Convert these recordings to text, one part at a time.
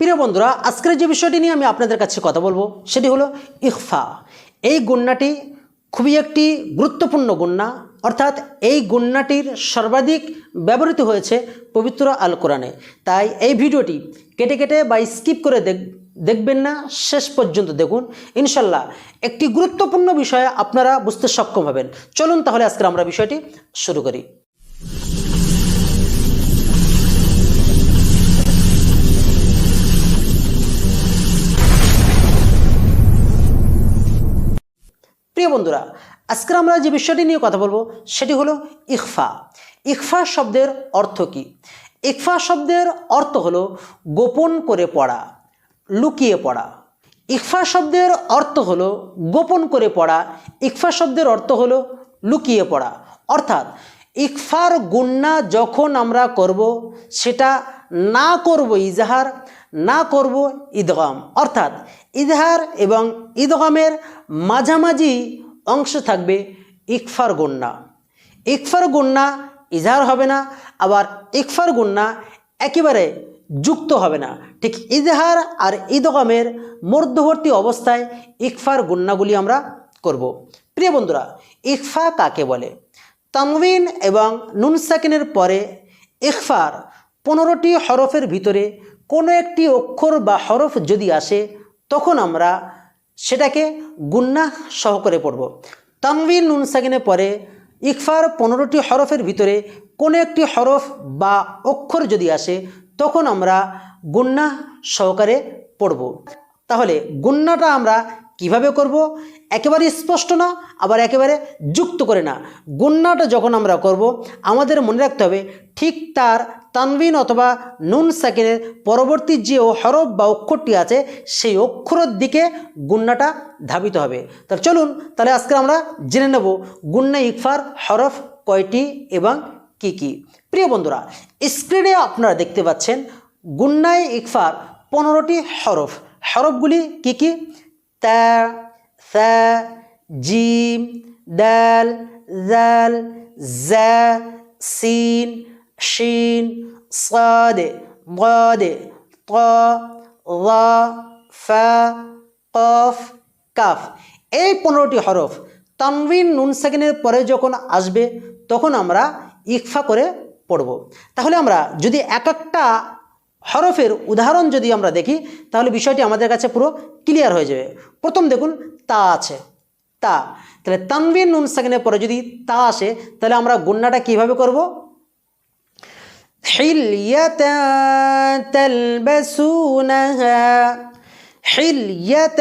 প্রিয় বন্ধুরা, আজকের যে বিষয়টি নিয়ে আমি আপনাদের কাছে কথা বলব, সেটি হলো ইকফা এই গুন্নাটি খুবই একটি গুরুত্বপূর্ণ গুন্না, অর্থাৎ এই গুন্নাটির সর্বাধিক ব্যবহৃত হয়েছে পবিত্র আল কোরআনে তাই এই ভিডিওটি কেটে কেটে বা স্কিপ করে দেখ, দেখবেন না, শেষ পর্যন্ত দেখুন। ইনশাল্লাহ, একটি গুরুত্বপূর্ণ বিষয়ে আপনারা বুঝতে সক্ষম হবেন। চলুন তাহলে আজকে আমরা বিষয়টি শুরু করি। প্রিয় বন্ধুরা আজকে আমরা যে বিষয়টি নিয়ে কথা বলব সেটি হলো ইকফা ইকফা শব্দের অর্থ কী? ইকফা শব্দের অর্থ হলো গোপন করে পড়া, লুকিয়ে পড়া। ইকফা শব্দের অর্থ হলো গোপন করে পড়া ইকফা শব্দের অর্থ হলো লুকিয়ে পড়া। অর্থাৎ ইকফার গুন্না যখন আমরা করব, সেটা না করব ইজাহার, না করব ঈদগাম অর্থাৎ ইজহার এবং ঈদগামের মাঝামাঝি অংশ থাকবে ইকফার গুন্না। ইকফার গুন্না ইজহার হবে না, আবার ইকফার গুন্না একেবারে যুক্ত হবে না। ঠিক ইজহার আর ঈদগামের মধ্যবর্তী অবস্থায় ইকফার গুন্নাগুলি আমরা করব। প্রিয় বন্ধুরা, ইকফা কাকে বলে? তানবিন এবং নুন সাকিনের পরে ইকফার পনেরোটি হরফের ভিতরে কোনো একটি অক্ষর বা হরফ যদি আসে তখন আমরা সেটাকে গুন্না সহকারে পড়ব। তানবিন নুন সাকিনের পরে ইকফার পনেরোটি হরফের ভিতরে কোনো একটি হরফ বা অক্ষর যদি আসে, তখন আমরা গুন্না সহকারে পড়ব। তাহলে গুন্নাটা আমরা কীভাবে করব? একেবারে স্পষ্ট না, আবার একেবারে যুক্ত করে না। গুন্নাটা যখন আমরা করব, আমাদের মনে রাখতে হবে ঠিক তার তানবিন অথবা নুন সাকিনের পরবর্তী যে হরফ বা অক্ষরটি আছে, সেই অক্ষরের দিকে গুন্নাটা ধাবিত হবে। তাহলে চলুন, তাহলে আজকে আমরা জেনে নেব গুন্না ইকফার হরফ কয়টি এবং কি কি। প্রিয় বন্ধুরা, স্ক্রিনে আপনারা দেখতে পাচ্ছেন গুন্নায় ইকফার পনেরোটি হরফ। হরফগুলি কি কি? তা, সা, জিম, দাল, জাল, জা, সিন শিন সাদে গাদে ত রা ফা কফ কাফ এই পনেরোটি হরফ তানবিন নুন সেকেন্ডের পরে যখন আসবে, তখন আমরা ইকফা করে পড়ব। তাহলে আমরা যদি এক একটা হরফের উদাহরণ যদি আমরা দেখি, তাহলে বিষয়টি আমাদের কাছে পুরো ক্লিয়ার হয়ে যাবে। প্রথম দেখুন, তা আছে। তা। তাহলে তানবিন নুন সেকেন্ডের পরে যদি তা আসে, তাহলে আমরা গুন্নাটা কীভাবে করব? حلية تلبسونها حلية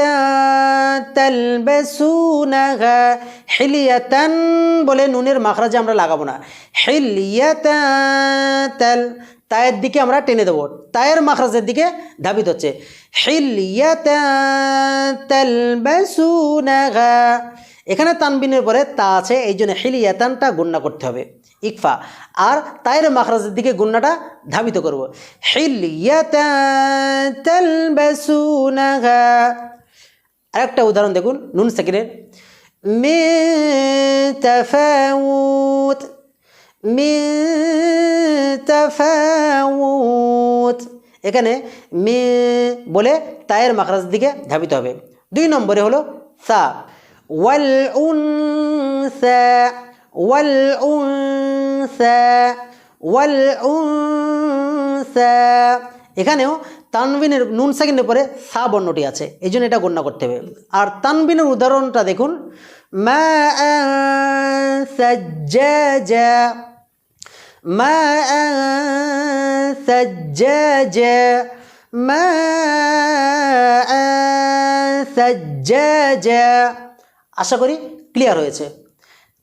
تلبسونها حلية বলে নুনের মাখরাজে আমরা লাগাবো না হিলিয়াতা তাল তায়ের দিকে আমরা টেনে দেবো তায়ের মাখরাজের দিকে ধাবিত হচ্ছে হিলিয়াতা তালবাসুনাহা এখানে তানবিনের পরে তা আছে, এই জন্য হিলিয়াতানটা গুন্না করতে হবে। ইকফা। আর তায়ের মাখরাজের দিকে গুন্নাটা ধাবিত করব। তালবাসুনাহা আরেকটা উদাহরণ দেখুন, নুন সেকেন্ডের মে এখানে মে বলে তায়ের মাখরাজ দিকে ধাবিত হবে। দুই নম্বরে হলো সা। উনসা ওয়াল উনসা এখানেও তানবিনের নুন সেকেন্ডের পরে সা বর্ণটি আছে, এই জন্য এটা গণ্য করতে হবে। আর তানবিনের উদাহরণটা দেখুন, মা আশা করি ক্লিয়ার হয়েছে।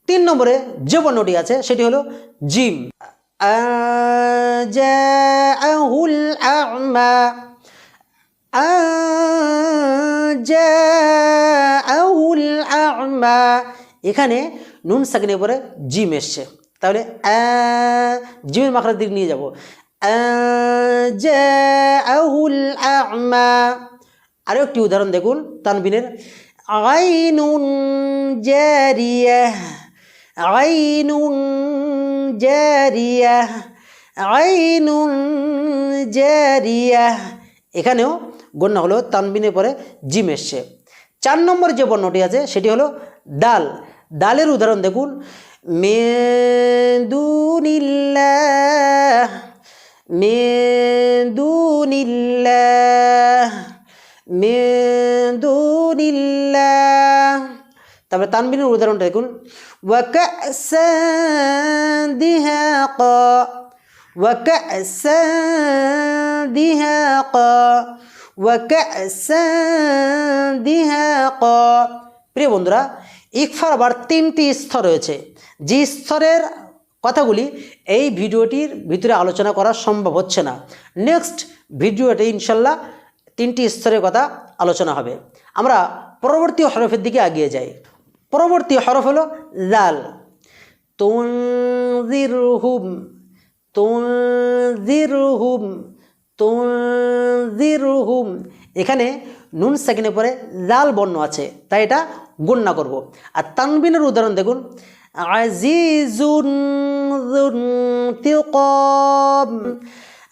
তিন নম্বরে যে বর্ণটি আছে, সেটি হলো জিম। এখানে নুন সাকিনের পরে জিম এসছে। তাহলে জিমের মাখার দিক নিয়ে যাব। আহুল আরও একটি উদাহরণ দেখুন তানবিনের আইনুন জারিয়া আইনুন জারিয়া আইনুন জারিয়া এখানেও গণ্য হলো তানবিনের পরে জিম এসছে। চার নম্বর যে বর্ণটি আছে সেটি হলো ডাল। ডালের উদাহরণ দেখুন। মেদুনিল্লাহ মেদুনিল্লাহ মেদুনিল্লাহ। তারপরে তানবিনের উদাহরণটা দেখুন। প্রিয় বন্ধুরা, ইকফার আবার তিনটি স্তর রয়েছে। যে স্তরের কথাগুলি এই ভিডিওটির ভিতরে আলোচনা করা সম্ভব হচ্ছে না। নেক্সট ভিডিওতে ইনশাল্লাহ তিনটি স্তরের কথা আলোচনা হবে। আমরা পরবর্তী হরফের দিকে এগিয়ে যাই। পরবর্তী হরফ হলো জাল তুনজিরহুম তুনজিরহুম তুনজিরহুম। এখানে নুন সেকেন্ডে পরে জাল বর্ণ আছে, তাই এটা গণ্যা করব। আর তানবিনের উদাহরণ দেখুন। আজিজুন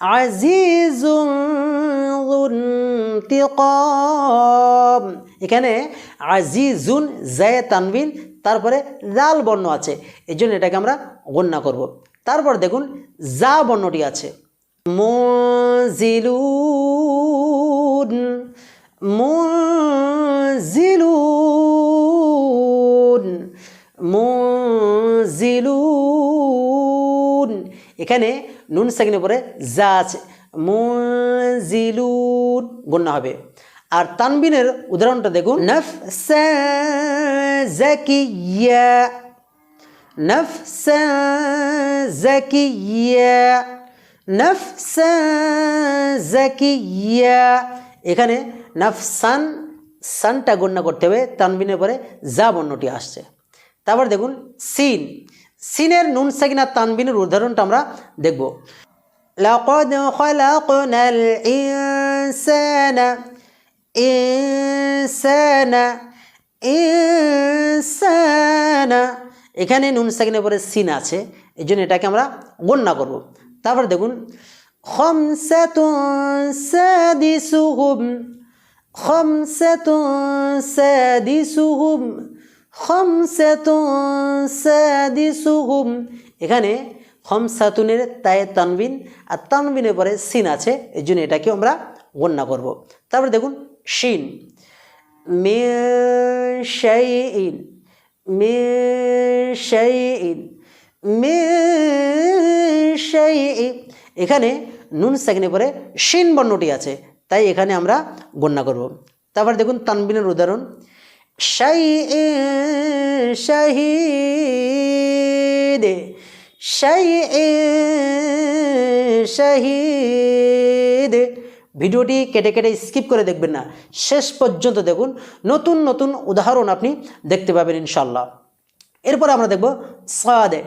আজিজুন তিকম এখানে আজিজুন, জায় তানবিন তারপরে জাল বর্ণ আছে। এই জন্য এটাকে আমরা গণ্য করব। তারপর দেখুন, যা বর্ণটি আছে। মুজিলুন মুজিলুন মুজিলুন এখানে নুন সেকেন্ডে পরে যা আছে। মুজিলুন গণ্য হবে। আর তানবিনের উদাহরণটা দেখুন। নফ জাকিয়া নফসা জাকিয়া নফসা জাকিয়া এখানে নফসান, সানটা গণ্য করতে হবে, তানবিনের পরে যা বর্ণটি আসছে। তারপর দেখুন, সিন। সিনের নুন সাকিনা তানবিনের উদাহরণটা আমরা দেখব। لقد خلقنا الإنسان إنسان إنسان এখানে নুন সাকিনের পরে সিন আছে এই জন্য এটাকে আমরা গণ্যা করব তারপর দেখুন খমসাতুন সাদিসুহুম খমসাতুন সাদিসুহুম খমসাতুন সাদিসুহুম এখানে খমসাতুনের তায়ে তানবিন, আর তানবিনের পরে সিন আছে, এই জন্য এটাকে আমরা গণ্যা করব। তারপরে দেখুন, শিন। মে শাইইন মে শাইইন মে শাইইন এখানে নুন সেকেন্ডে পরে শিন বর্ণটি আছে, তাই এখানে আমরা গণ্যা করব। তারপর দেখুন, তানবিনের উদাহরণ। শাই শাহিদে শাই শাহিদে। ভিডিওটি কেটে কেটে স্কিপ করে দেখবেন না। শেষ পর্যন্ত দেখুন। নতুন নতুন উদাহরণ আপনি দেখতে পাবেন ইনশাল্লাহ এরপরে আমরা দেখব সাদে।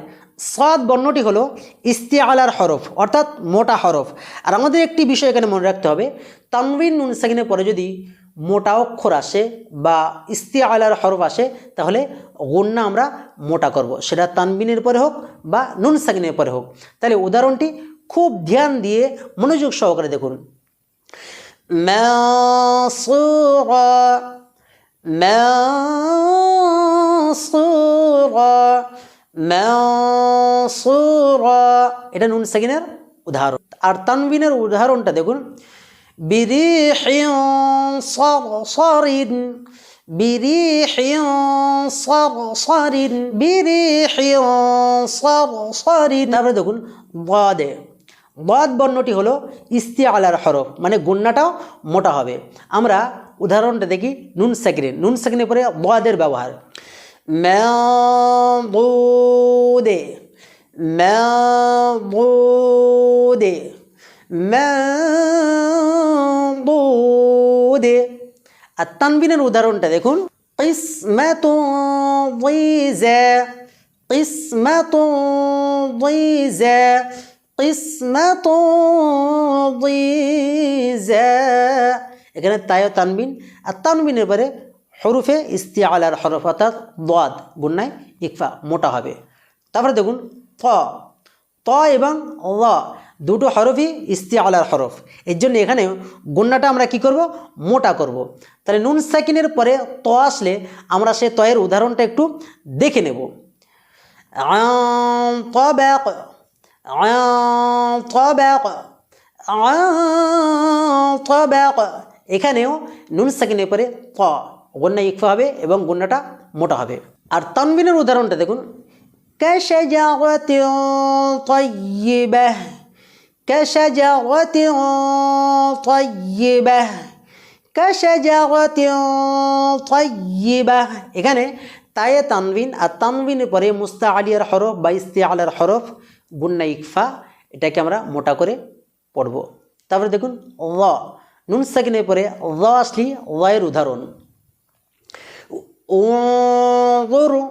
সাদ বর্ণটি হলো ইস্তিয়ালার হরফ, অর্থাৎ মোটা হরফ। আর আমাদের একটি বিষয় এখানে মনে রাখতে হবে। তানবিন নুন সাকিনের পরে যদি মোটা অক্ষর আসে বা ইস্তি ইস্তিয়ালার হরফ আসে, তাহলে গন্যা আমরা মোটা করব। সেটা তানবিনের পরে হোক বা নুন সাকিনের পরে হোক। তাহলে উদাহরণটি খুব ধ্যান দিয়ে মনোযোগ সহকারে দেখুন। এটা নুন সাকিনের উদাহরণ। আর তানবিনের উদাহরণটা দেখুন। বিরিহিন সরসরিন বিরিহিন সরসরিন বিরিহিন সরসরিন তারপরে দেখুন বাদে বাদ বর্ণটি হলো ইস্তিয়ালার হরফ মানে গুন্নাটাও মোটা হবে। আমরা উদাহরণটা দেখি নুন সেকেন্ডে নুন সেকেন্ডের পরে বাদের ব্যবহার। মেদে মেদে দে আর তানবিনের উদাহরণটা দেখুন। এখানে তায় তানবিন। আর তানবিনের পরে হরুফে ইস্তি আলার হরফ অর্থাৎ দোয়াদ বন্যায় ইকফা, মোটা হবে। তারপরে দেখুন ত। ত এবং ল দুটো হরফই ইস্তিয়ালার হরফ এর জন্য এখানে গুন্নাটা আমরা কি করব মোটা করব। তাহলে নুন সাকিনের পরে ত আসলে আমরা সে তয়ের উদাহরণটা একটু দেখে নেব طبق طبق طبق এখানেও নুন সাকিনের পরে ত গন্যা ইকফা হবে এবং গন্যাটা মোটা হবে আর তানবিনের উদাহরণটা দেখুন كشجرة طيبة كشجرة طيبة كشجرة طيبة এখানে তায়ে তানবিন আর তানবিনের পরে মুস্তা আলিয়ার হরফ বা ইস্তে আলার হরফ গুন্না ইকফা এটাকে আমরা মোটা করে পড়ব তারপরে দেখুন ল নুন সাকিনের পরে ল আসলি লয়ের উদাহরণ ও গরু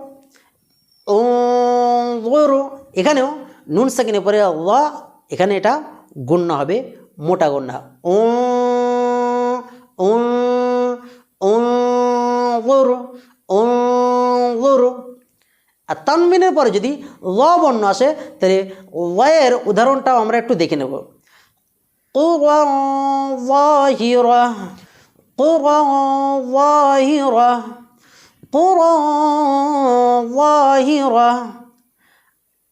গরু এখানেও নুন সাকিনের পরে ল এখানে এটা গণ্য হবে, মোটা গণ্যা ও ও ও আর তানবিনের পরে যদি ল বর্ণ আসে, তাহলে ওয়ের উদাহরণটাও আমরা একটু দেখে নেব।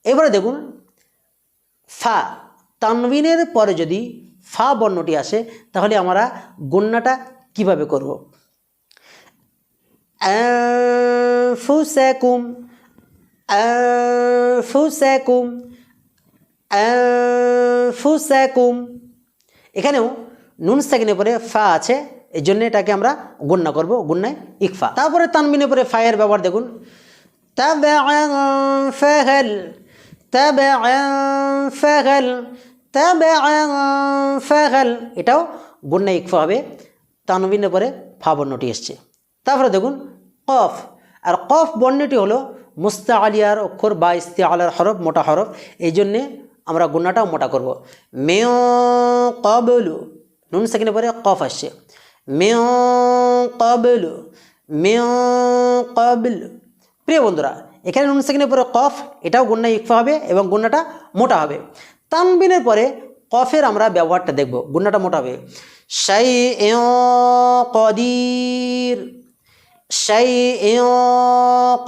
এবারে দেখুন, ফা। তানবিনের পরে যদি ফা বর্ণটি আসে, তাহলে আমরা গণ্যাটা কীভাবে করব? ফুসেকুম ফুসেকুম ফুসেকুম এখানেও নুন সেকেন্ডের পরে ফা আছে এই জন্য এটাকে আমরা গণ্য করব গণ্যায় ইকফা। তারপরে তানবিনের পরে ফায়ের ব্যবহার দেখুন। তা ফেহেল তা ফেহেল ফাগাল। এটাও গুন্না ইকফা হবে। তানবিনের পরে ফা বর্ণটি এসছে। তারপরে দেখুন কফ। আর কফ বর্ণটি হলো মুস্তা আলিয়ার অক্ষর বা ইস্তে আলার হরফ, মোটা হরফ। এই জন্যে আমরা গুন্নাটাও মোটা করব। মেয় কবলু নুন সেকেন্ডের পরে কফ আসছে। মেয় কবলু মেয় কবল প্রিয় বন্ধুরা, এখানে নুন সেকেন্ডের পরে কফ, এটাও গুন্না ইকফা হবে এবং গুন্নাটা মোটা হবে। তানবিনের পরে কফের আমরা ব্যবহারটা দেখব। গুন্নাটা মোটা হবে। শাই কদির। শাই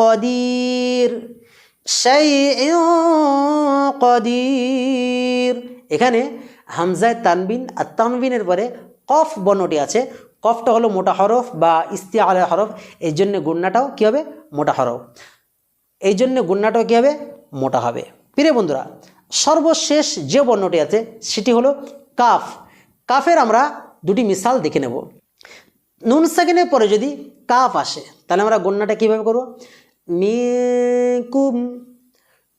কদির। শাই কদির। এখানে হামজায় তানবিন আর তানবিনের পরে কফ বর্ণটি আছে। কফটা হলো মোটা হরফ বা ইস্তি আলা হরফ। এই জন্য গুন্নাটাও কী হবে? মোটা হরফ। এই জন্য গুন্নাটাও কী হবে? মোটা হবে। প্রিয় বন্ধুরা সর্বশেষ যে বর্ণটি আছে, সেটি হলো কাফ। কাফের আমরা দুটি মিসাল দেখে নেব। নুন সেকেন্ডের পরে যদি কাফ আসে, তাহলে আমরা গণ্যাটা কীভাবে করব? মিকুম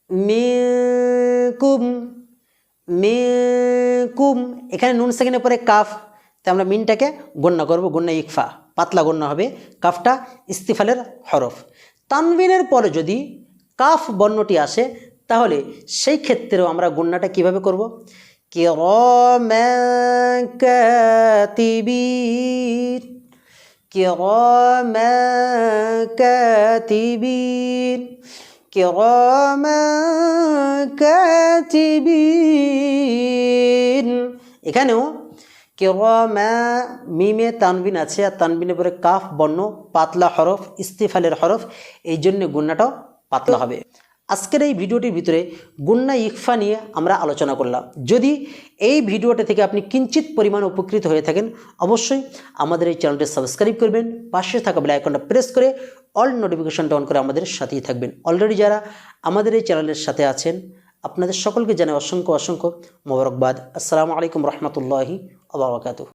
মিকুম মিকুম। এখানে নুন সেকেন্ডের পরে কাফ, তাই আমরা মিনটাকে গণ্য করব, গণ্য ইকফা। পাতলা গণ্য হবে কাফটা ইস্তিফালের হরফ। তানবিনের পরে যদি কাফ বর্ণটি আসে তাহলে সেই ক্ষেত্রেও আমরা গণ্যাটা কীভাবে করব? কিরমাকাতিবির কিরমাকাতিবির কিরমাকাতিবির এখানেও কেরমা মিমে তানবিন আছে আর তানবিনের পরে কাফ বর্ণ পাতলা হরফ ইস্তিফালের হরফ এই জন্য গুন্নাটাও পাতলা হবে। আজকের এই ভিডিওটির ভিতরে গুন্না ইকফা নিয়ে আমরা আলোচনা করলাম। যদি এই ভিডিওটা থেকে আপনি কিঞ্চিত পরিমাণ উপকৃত হয়ে থাকেন, অবশ্যই আমাদের এই চ্যানেলটি সাবস্ক্রাইব করবেন, পাশে থাকা বেল আইকনটা প্রেস করে অল নোটিফিকেশনটা অন করে আমাদের সাথেই থাকবেন। অলরেডি যারা আমাদের এই চ্যানেলের সাথে আছেন, আপনাদের সকলকে জানাই অসংখ্য অসংখ্য মোবারকবাদ। আসসালামু আলাইকুম রহমতুল্লাহি আবরকাত